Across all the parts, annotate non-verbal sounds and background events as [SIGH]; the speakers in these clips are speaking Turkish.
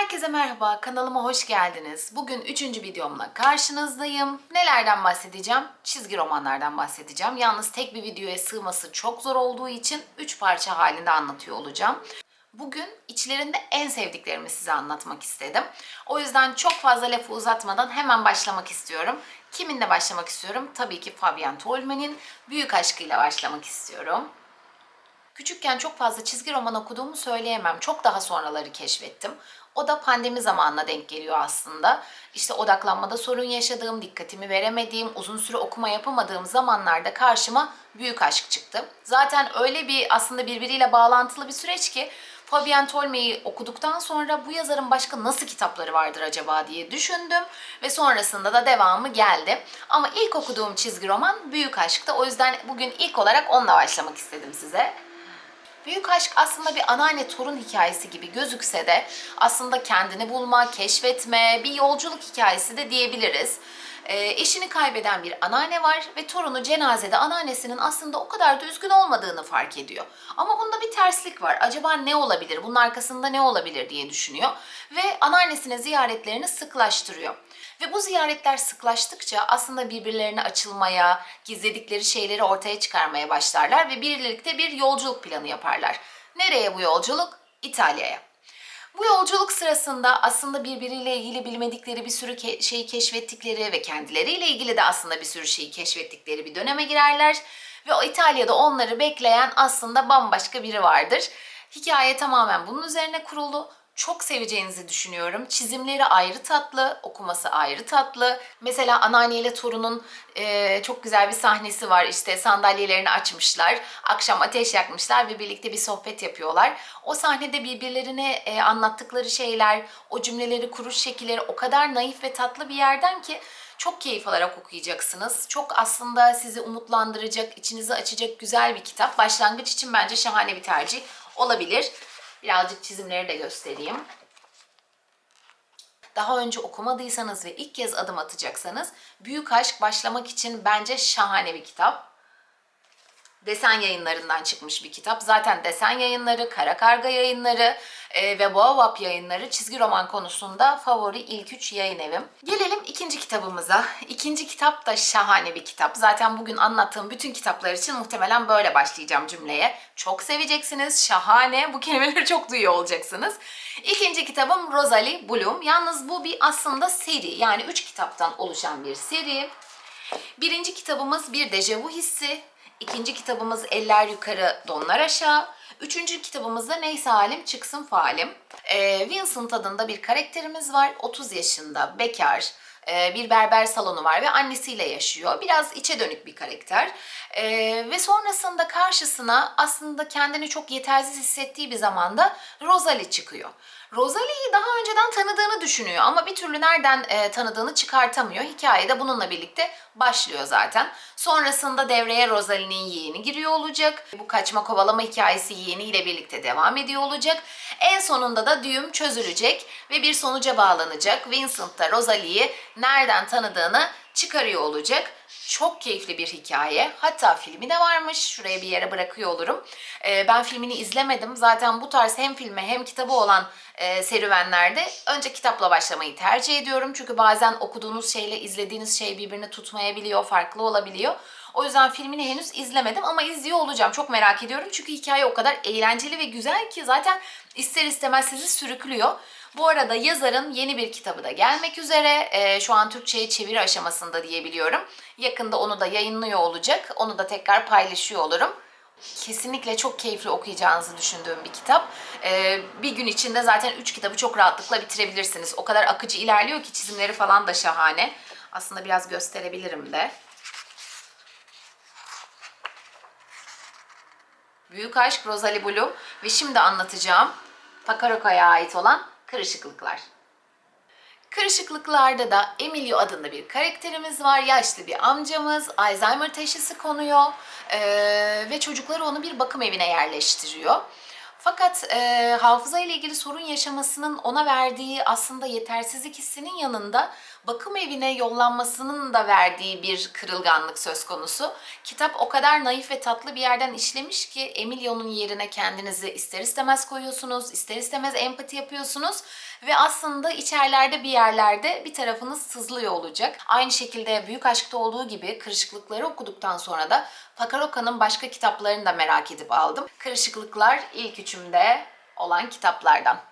Herkese merhaba, kanalıma hoş geldiniz. Bugün üçüncü videomla karşınızdayım. Nelerden bahsedeceğim? Çizgi romanlardan bahsedeceğim. Yalnız tek bir videoya sığması çok zor olduğu için üç parça halinde anlatıyor olacağım. Bugün içlerinde en sevdiklerimi size anlatmak istedim. O yüzden çok fazla lafı uzatmadan hemen başlamak istiyorum. Kiminle başlamak istiyorum? Tabii ki Fabian Tolman'in Büyük Aşkıyla başlamak istiyorum. Küçükken çok fazla çizgi roman okuduğumu söyleyemem. Çok daha sonraları keşfettim. O da pandemi zamanına denk geliyor aslında. İşte odaklanmada sorun yaşadığım, dikkatimi veremediğim, uzun süre okuma yapamadığım zamanlarda karşıma büyük aşk çıktı. Zaten öyle bir aslında birbiriyle bağlantılı bir süreç ki Fabian Tolma'yı okuduktan sonra bu yazarın başka nasıl kitapları vardır acaba diye düşündüm ve sonrasında da devamı geldi. Ama ilk okuduğum çizgi roman Büyük Aşk'tı. O yüzden bugün ilk olarak onunla başlamak istedim size. Büyük aşk aslında bir anneanne torun hikayesi gibi gözükse de aslında kendini bulma, keşfetme, bir yolculuk hikayesi de diyebiliriz. Ee, eşini kaybeden bir anneanne var ve torunu cenazede anneannesinin aslında o kadar da üzgün olmadığını fark ediyor. Ama bunda bir terslik var. Acaba ne olabilir? Bunun arkasında ne olabilir diye düşünüyor ve anneannesine ziyaretlerini sıklaştırıyor. Ve bu ziyaretler sıklaştıkça aslında birbirlerine açılmaya, gizledikleri şeyleri ortaya çıkarmaya başlarlar ve birlikte bir yolculuk planı yaparlar. Nereye bu yolculuk? İtalya'ya. Bu yolculuk sırasında aslında birbiriyle ilgili bilmedikleri bir sürü ke- şeyi keşfettikleri ve kendileriyle ilgili de aslında bir sürü şeyi keşfettikleri bir döneme girerler. Ve o İtalya'da onları bekleyen aslında bambaşka biri vardır. Hikaye tamamen bunun üzerine kurulu. Çok seveceğinizi düşünüyorum. Çizimleri ayrı tatlı, okuması ayrı tatlı. Mesela anneanneyle torunun e, çok güzel bir sahnesi var. İşte sandalyelerini açmışlar, akşam ateş yakmışlar ve birlikte bir sohbet yapıyorlar. O sahnede birbirlerine e, anlattıkları şeyler, o cümleleri kuruş şekilleri o kadar naif ve tatlı bir yerden ki çok keyif alarak okuyacaksınız. Çok aslında sizi umutlandıracak, içinizi açacak güzel bir kitap. Başlangıç için bence şahane bir tercih olabilir. Birazcık çizimleri de göstereyim. Daha önce okumadıysanız ve ilk kez adım atacaksanız Büyük Aşk başlamak için bence şahane bir kitap. Desen yayınlarından çıkmış bir kitap. Zaten Desen yayınları, Kara Karga yayınları e, ve Boğavap yayınları çizgi roman konusunda favori ilk üç yayın evim. Gelelim ikinci kitabımıza. İkinci kitap da şahane bir kitap. Zaten bugün anlattığım bütün kitaplar için muhtemelen böyle başlayacağım cümleye. Çok seveceksiniz, şahane. Bu kelimeleri [LAUGHS] çok duyuyor olacaksınız. İkinci kitabım Rosalie Bloom. Yalnız bu bir aslında seri. Yani üç kitaptan oluşan bir seri. Birinci kitabımız bir dejavu hissi. İkinci kitabımız Eller Yukarı Donlar Aşağı. Üçüncü kitabımızda Neyse Halim Çıksın Falim. Ee, Vincent adında bir karakterimiz var. 30 yaşında, bekar, e, bir berber salonu var ve annesiyle yaşıyor. Biraz içe dönük bir karakter. Ee, ve sonrasında karşısına aslında kendini çok yetersiz hissettiği bir zamanda Rosalie çıkıyor. Rosalie'yi daha önceden tanıdığını düşünüyor ama bir türlü nereden e, tanıdığını çıkartamıyor. Hikaye de bununla birlikte başlıyor zaten. Sonrasında devreye Rosalie'nin yeğeni giriyor olacak. Bu kaçma kovalama hikayesi yeğeniyle birlikte devam ediyor olacak. En sonunda da düğüm çözülecek ve bir sonuca bağlanacak. Vincent da Rosalie'yi nereden tanıdığını çıkarıyor olacak. Çok keyifli bir hikaye. Hatta filmi de varmış. Şuraya bir yere bırakıyor olurum. Ee, ben filmini izlemedim. Zaten bu tarz hem filme hem kitabı olan e, serüvenlerde önce kitapla başlamayı tercih ediyorum. Çünkü bazen okuduğunuz şeyle izlediğiniz şey birbirini tutmayabiliyor, farklı olabiliyor. O yüzden filmini henüz izlemedim ama izliyor olacağım. Çok merak ediyorum çünkü hikaye o kadar eğlenceli ve güzel ki zaten ister istemez sizi sürüklüyor. Bu arada yazarın yeni bir kitabı da gelmek üzere. Ee, şu an Türkçe'ye çeviri aşamasında diyebiliyorum. Yakında onu da yayınlıyor olacak. Onu da tekrar paylaşıyor olurum. Kesinlikle çok keyifli okuyacağınızı düşündüğüm bir kitap. Ee, bir gün içinde zaten 3 kitabı çok rahatlıkla bitirebilirsiniz. O kadar akıcı ilerliyor ki çizimleri falan da şahane. Aslında biraz gösterebilirim de. Büyük Aşk Rosalie Bloom ve şimdi anlatacağım Pakaroka'ya ait olan Kırışıklıklar. Kırışıklıklarda da Emilio adında bir karakterimiz var. Yaşlı bir amcamız. Alzheimer teşhisi konuyor. Ee, ve çocukları onu bir bakım evine yerleştiriyor. Fakat e, hafıza ile ilgili sorun yaşamasının ona verdiği aslında yetersizlik hissinin yanında bakım evine yollanmasının da verdiği bir kırılganlık söz konusu. Kitap o kadar naif ve tatlı bir yerden işlemiş ki Emilio'nun yerine kendinizi ister istemez koyuyorsunuz, ister istemez empati yapıyorsunuz ve aslında içerlerde bir yerlerde bir tarafınız sızlıyor olacak. Aynı şekilde Büyük Aşk'ta olduğu gibi Kırışıklıkları okuduktan sonra da Pakaroka'nın başka kitaplarını da merak edip aldım. Kırışıklıklar ilk üçümde olan kitaplardan.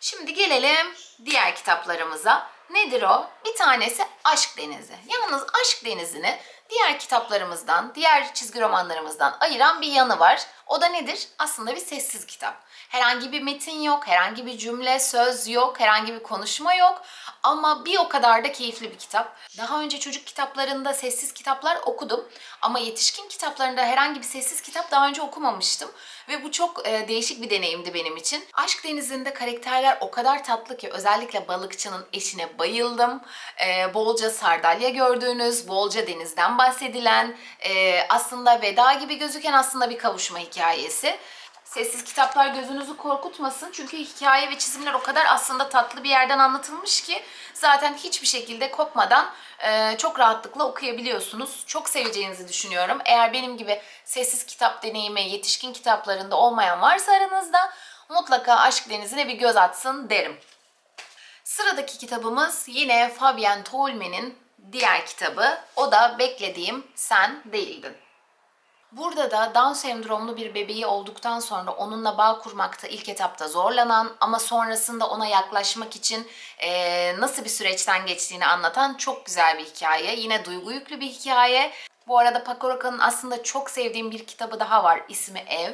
Şimdi gelelim diğer kitaplarımıza. Nedir o? Bir tanesi Aşk Denizi. Yalnız Aşk Denizi'ni diğer kitaplarımızdan, diğer çizgi romanlarımızdan ayıran bir yanı var. O da nedir? Aslında bir sessiz kitap. Herhangi bir metin yok, herhangi bir cümle, söz yok, herhangi bir konuşma yok. Ama bir o kadar da keyifli bir kitap. Daha önce çocuk kitaplarında sessiz kitaplar okudum. Ama yetişkin kitaplarında herhangi bir sessiz kitap daha önce okumamıştım. Ve bu çok e, değişik bir deneyimdi benim için. Aşk Denizi'nde karakterler o kadar tatlı ki özellikle balıkçının eşine bayıldım. E, bolca sardalya gördüğünüz, bolca denizden bahsedilen, e, aslında veda gibi gözüken aslında bir kavuşma hikayesi. Sessiz kitaplar gözünüzü korkutmasın. Çünkü hikaye ve çizimler o kadar aslında tatlı bir yerden anlatılmış ki zaten hiçbir şekilde kopmadan e, çok rahatlıkla okuyabiliyorsunuz. Çok seveceğinizi düşünüyorum. Eğer benim gibi sessiz kitap deneyimi yetişkin kitaplarında olmayan varsa aranızda mutlaka Aşk Denizi'ne bir göz atsın derim. Sıradaki kitabımız yine Fabian Tolme'nin diğer kitabı. O da Beklediğim Sen Değildin. Burada da Down sendromlu bir bebeği olduktan sonra onunla bağ kurmakta ilk etapta zorlanan ama sonrasında ona yaklaşmak için eee, nasıl bir süreçten geçtiğini anlatan çok güzel bir hikaye. Yine duygu yüklü bir hikaye. Bu arada Paco aslında çok sevdiğim bir kitabı daha var. İsmi Ev.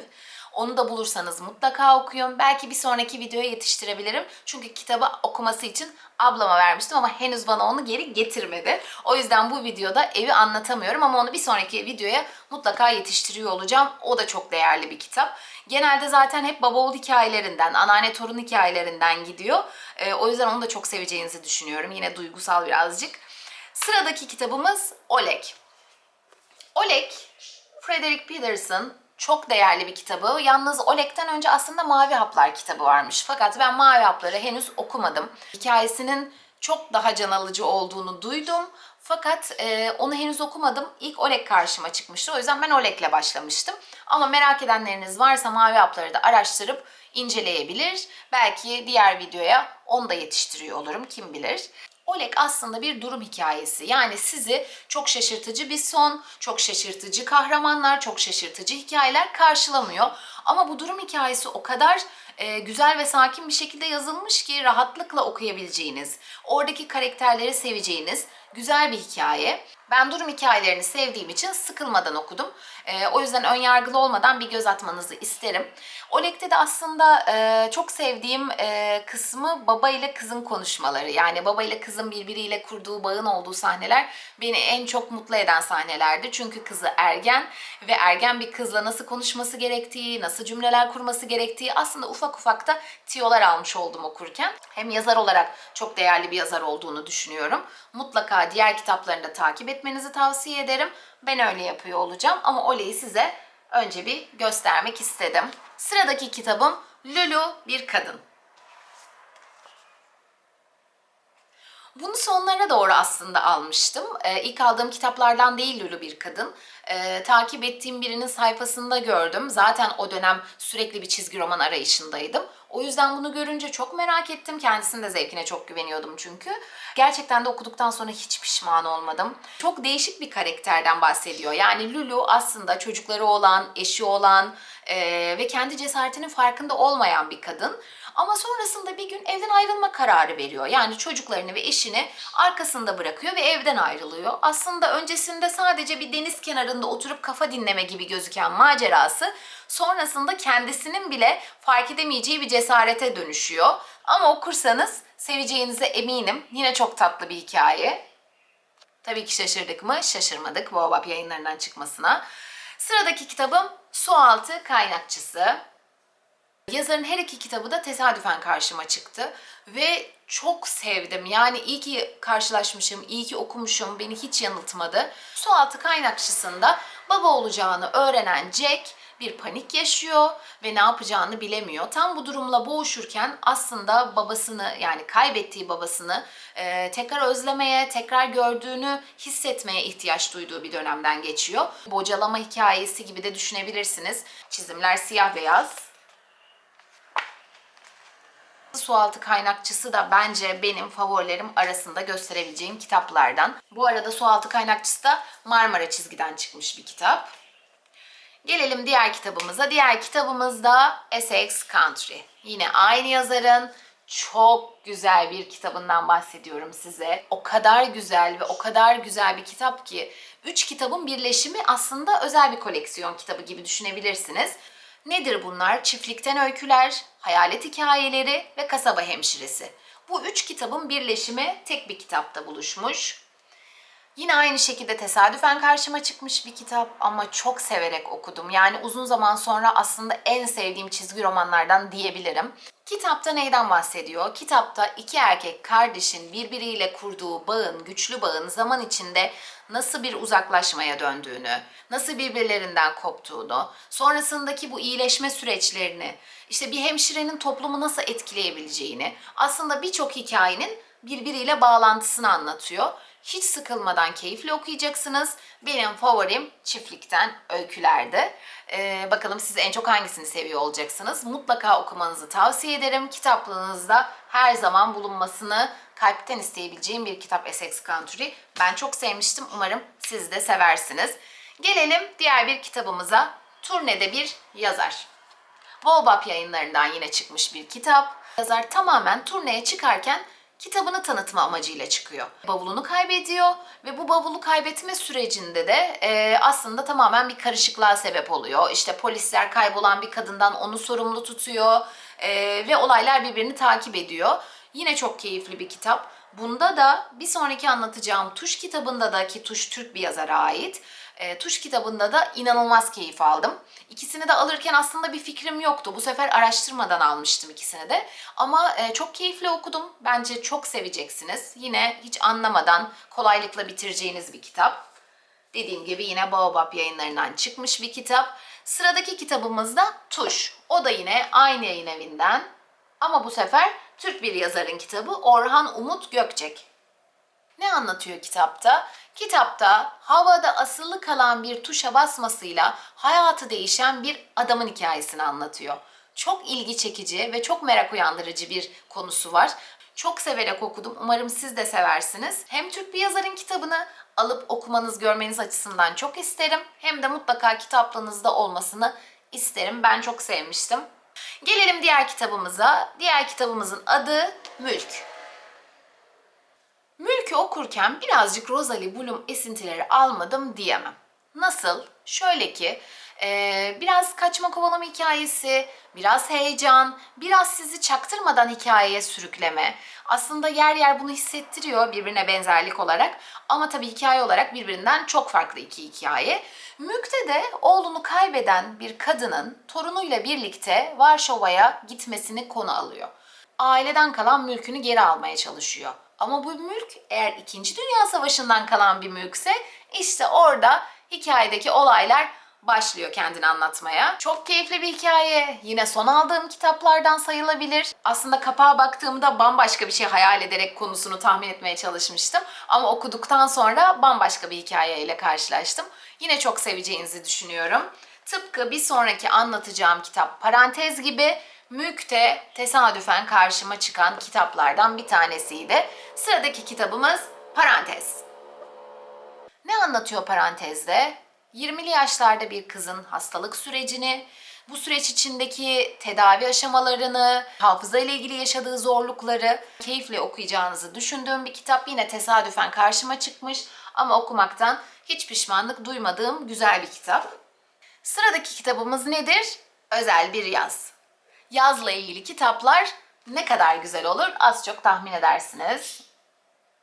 Onu da bulursanız mutlaka okuyun. Belki bir sonraki videoya yetiştirebilirim. Çünkü kitabı okuması için ablama vermiştim ama henüz bana onu geri getirmedi. O yüzden bu videoda evi anlatamıyorum ama onu bir sonraki videoya mutlaka yetiştiriyor olacağım. O da çok değerli bir kitap. Genelde zaten hep baba oğul hikayelerinden, anneanne torun hikayelerinden gidiyor. Ee, o yüzden onu da çok seveceğinizi düşünüyorum. Yine duygusal birazcık. Sıradaki kitabımız Oleg. Oleg, Frederick Peterson çok değerli bir kitabı. Yalnız Oleg'den önce aslında Mavi Haplar kitabı varmış. Fakat ben Mavi Hapları henüz okumadım. Hikayesinin çok daha can alıcı olduğunu duydum. Fakat e, onu henüz okumadım. İlk Oleg karşıma çıkmıştı. O yüzden ben Oleg'le başlamıştım. Ama merak edenleriniz varsa Mavi Hapları da araştırıp inceleyebilir. Belki diğer videoya onu da yetiştiriyor olurum kim bilir. Oleg aslında bir durum hikayesi. Yani sizi çok şaşırtıcı bir son, çok şaşırtıcı kahramanlar, çok şaşırtıcı hikayeler karşılamıyor. Ama bu durum hikayesi o kadar e, güzel ve sakin bir şekilde yazılmış ki rahatlıkla okuyabileceğiniz, oradaki karakterleri seveceğiniz güzel bir hikaye. Ben durum hikayelerini sevdiğim için sıkılmadan okudum. E, o yüzden ön yargılı olmadan bir göz atmanızı isterim. Oleg'de de aslında e, çok sevdiğim e, kısmı baba ile kızın konuşmaları. Yani baba ile kızın birbiriyle kurduğu bağın olduğu sahneler beni en çok mutlu eden sahnelerdi. Çünkü kızı ergen ve ergen bir kızla nasıl konuşması gerektiği, nasıl cümleler kurması gerektiği aslında ufak ufak da tiyolar almış oldum okurken. Hem yazar olarak çok değerli bir yazar olduğunu düşünüyorum. Mutlaka diğer kitaplarını da takip etmenizi tavsiye ederim. Ben öyle yapıyor olacağım ama Oleg'i size önce bir göstermek istedim. Sıradaki kitabım Lulu Bir Kadın. Bunu sonlara doğru aslında almıştım. Ee, ilk aldığım kitaplardan değil Lulu Bir Kadın. Ee, takip ettiğim birinin sayfasında gördüm. Zaten o dönem sürekli bir çizgi roman arayışındaydım. O yüzden bunu görünce çok merak ettim. Kendisinin de zevkine çok güveniyordum çünkü. Gerçekten de okuduktan sonra hiç pişman olmadım. Çok değişik bir karakterden bahsediyor. Yani Lulu aslında çocukları olan, eşi olan e, ve kendi cesaretinin farkında olmayan bir kadın. Ama sonrasında bir gün evden ayrılma kararı veriyor. Yani çocuklarını ve eşini arkasında bırakıyor ve evden ayrılıyor. Aslında öncesinde sadece bir deniz kenarında oturup kafa dinleme gibi gözüken macerası sonrasında kendisinin bile fark edemeyeceği bir cesarete dönüşüyor. Ama okursanız seveceğinize eminim. Yine çok tatlı bir hikaye. Tabii ki şaşırdık mı? Şaşırmadık Baobab yayınlarından çıkmasına. Sıradaki kitabım Sualtı Kaynakçısı. Yazarın her iki kitabı da tesadüfen karşıma çıktı ve çok sevdim. Yani iyi ki karşılaşmışım, iyi ki okumuşum, beni hiç yanıltmadı. Sualtı kaynakçısında baba olacağını öğrenen Jack bir panik yaşıyor ve ne yapacağını bilemiyor. Tam bu durumla boğuşurken aslında babasını yani kaybettiği babasını e, tekrar özlemeye, tekrar gördüğünü hissetmeye ihtiyaç duyduğu bir dönemden geçiyor. Bocalama hikayesi gibi de düşünebilirsiniz. Çizimler siyah beyaz. Sualtı kaynakçısı da bence benim favorilerim arasında gösterebileceğim kitaplardan. Bu arada Sualtı kaynakçısı da Marmara çizgiden çıkmış bir kitap. Gelelim diğer kitabımıza. Diğer kitabımız da Essex Country. Yine aynı yazarın çok güzel bir kitabından bahsediyorum size. O kadar güzel ve o kadar güzel bir kitap ki üç kitabın birleşimi aslında özel bir koleksiyon kitabı gibi düşünebilirsiniz. Nedir bunlar? Çiftlikten öyküler, hayalet hikayeleri ve kasaba hemşiresi. Bu üç kitabın birleşimi tek bir kitapta buluşmuş. Yine aynı şekilde tesadüfen karşıma çıkmış bir kitap ama çok severek okudum. Yani uzun zaman sonra aslında en sevdiğim çizgi romanlardan diyebilirim. Kitapta neyden bahsediyor? Kitapta iki erkek kardeşin birbiriyle kurduğu bağın, güçlü bağın zaman içinde nasıl bir uzaklaşmaya döndüğünü, nasıl birbirlerinden koptuğunu, sonrasındaki bu iyileşme süreçlerini, işte bir hemşirenin toplumu nasıl etkileyebileceğini, aslında birçok hikayenin birbiriyle bağlantısını anlatıyor. Hiç sıkılmadan keyifle okuyacaksınız. Benim favorim çiftlikten öykülerdi. Ee, bakalım siz en çok hangisini seviyor olacaksınız. Mutlaka okumanızı tavsiye ederim. Kitaplığınızda her zaman bulunmasını kalpten isteyebileceğim bir kitap Essex Country. Ben çok sevmiştim. Umarım siz de seversiniz. Gelelim diğer bir kitabımıza. Turnede bir yazar. Volbap yayınlarından yine çıkmış bir kitap. Yazar tamamen turneye çıkarken kitabını tanıtma amacıyla çıkıyor. Bavulunu kaybediyor ve bu bavulu kaybetme sürecinde de e, aslında tamamen bir karışıklığa sebep oluyor. İşte polisler kaybolan bir kadından onu sorumlu tutuyor e, ve olaylar birbirini takip ediyor. Yine çok keyifli bir kitap. Bunda da bir sonraki anlatacağım Tuş kitabında da ki Tuş Türk bir yazara ait. E, Tuş kitabında da inanılmaz keyif aldım. İkisini de alırken aslında bir fikrim yoktu. Bu sefer araştırmadan almıştım ikisini de. Ama e, çok keyifli okudum. Bence çok seveceksiniz. Yine hiç anlamadan kolaylıkla bitireceğiniz bir kitap. Dediğim gibi yine Baobab yayınlarından çıkmış bir kitap. Sıradaki kitabımız da Tuş. O da yine aynı yayın evinden. Ama bu sefer Türk bir yazarın kitabı Orhan Umut Gökçek. Ne anlatıyor kitapta? Kitapta havada asılı kalan bir tuşa basmasıyla hayatı değişen bir adamın hikayesini anlatıyor. Çok ilgi çekici ve çok merak uyandırıcı bir konusu var. Çok severek okudum. Umarım siz de seversiniz. Hem Türk bir yazarın kitabını alıp okumanız, görmeniz açısından çok isterim. Hem de mutlaka kitaplığınızda olmasını isterim. Ben çok sevmiştim. Gelelim diğer kitabımıza. Diğer kitabımızın adı Mülk. Mülk'ü okurken birazcık Rosalie Bloom esintileri almadım diyemem. Nasıl? Şöyle ki e, biraz kaçma kovalama hikayesi, biraz heyecan, biraz sizi çaktırmadan hikayeye sürükleme. Aslında yer yer bunu hissettiriyor birbirine benzerlik olarak ama tabii hikaye olarak birbirinden çok farklı iki hikaye. Mülk'te de oğlunu kaybeden bir kadının torunuyla birlikte Varşova'ya gitmesini konu alıyor. Aileden kalan mülkünü geri almaya çalışıyor. Ama bu mülk eğer 2. Dünya Savaşı'ndan kalan bir mülkse işte orada hikayedeki olaylar başlıyor kendini anlatmaya. Çok keyifli bir hikaye. Yine son aldığım kitaplardan sayılabilir. Aslında kapağa baktığımda bambaşka bir şey hayal ederek konusunu tahmin etmeye çalışmıştım. Ama okuduktan sonra bambaşka bir hikayeyle karşılaştım. Yine çok seveceğinizi düşünüyorum. Tıpkı bir sonraki anlatacağım kitap Parantez gibi Mülk de tesadüfen karşıma çıkan kitaplardan bir tanesiydi. Sıradaki kitabımız Parantez. Ne anlatıyor Parantez'de? 20'li yaşlarda bir kızın hastalık sürecini, bu süreç içindeki tedavi aşamalarını, hafıza ile ilgili yaşadığı zorlukları keyifle okuyacağınızı düşündüğüm bir kitap yine tesadüfen karşıma çıkmış ama okumaktan hiç pişmanlık duymadığım güzel bir kitap. Sıradaki kitabımız nedir? Özel bir yaz. Yazla ilgili kitaplar ne kadar güzel olur az çok tahmin edersiniz.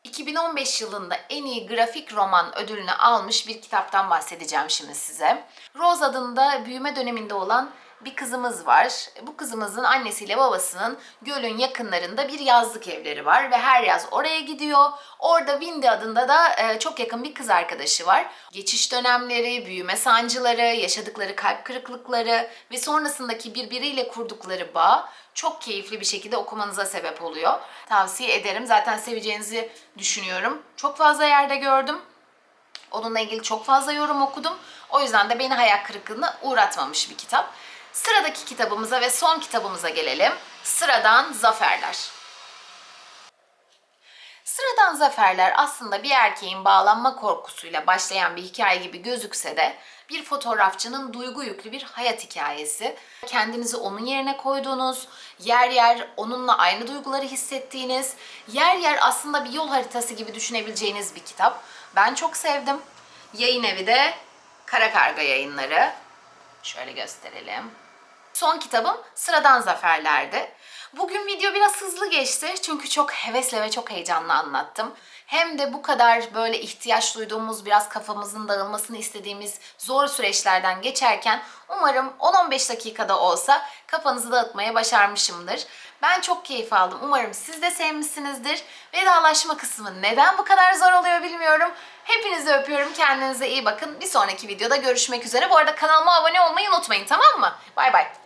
2015 yılında en iyi grafik roman ödülünü almış bir kitaptan bahsedeceğim şimdi size. Rose adında büyüme döneminde olan bir kızımız var. Bu kızımızın annesiyle babasının gölün yakınlarında bir yazlık evleri var ve her yaz oraya gidiyor. Orada Windy adında da e, çok yakın bir kız arkadaşı var. Geçiş dönemleri, büyüme sancıları, yaşadıkları kalp kırıklıkları ve sonrasındaki birbiriyle kurdukları bağ çok keyifli bir şekilde okumanıza sebep oluyor. Tavsiye ederim. Zaten seveceğinizi düşünüyorum. Çok fazla yerde gördüm. Onunla ilgili çok fazla yorum okudum. O yüzden de beni hayal kırıklığına uğratmamış bir kitap. Sıradaki kitabımıza ve son kitabımıza gelelim. Sıradan Zaferler. Sıradan zaferler aslında bir erkeğin bağlanma korkusuyla başlayan bir hikaye gibi gözükse de bir fotoğrafçının duygu yüklü bir hayat hikayesi. Kendinizi onun yerine koyduğunuz, yer yer onunla aynı duyguları hissettiğiniz, yer yer aslında bir yol haritası gibi düşünebileceğiniz bir kitap. Ben çok sevdim. Yayın evi de Kara Karga Yayınları. Şöyle gösterelim. Son kitabım Sıradan Zaferler'di. Bugün video biraz hızlı geçti çünkü çok hevesle ve çok heyecanla anlattım. Hem de bu kadar böyle ihtiyaç duyduğumuz, biraz kafamızın dağılmasını istediğimiz zor süreçlerden geçerken umarım 10-15 dakikada olsa kafanızı dağıtmaya başarmışımdır. Ben çok keyif aldım. Umarım siz de sevmişsinizdir. Vedalaşma kısmı neden bu kadar zor oluyor bilmiyorum. Hepinizi öpüyorum. Kendinize iyi bakın. Bir sonraki videoda görüşmek üzere. Bu arada kanalıma abone olmayı unutmayın tamam mı? Bay bay.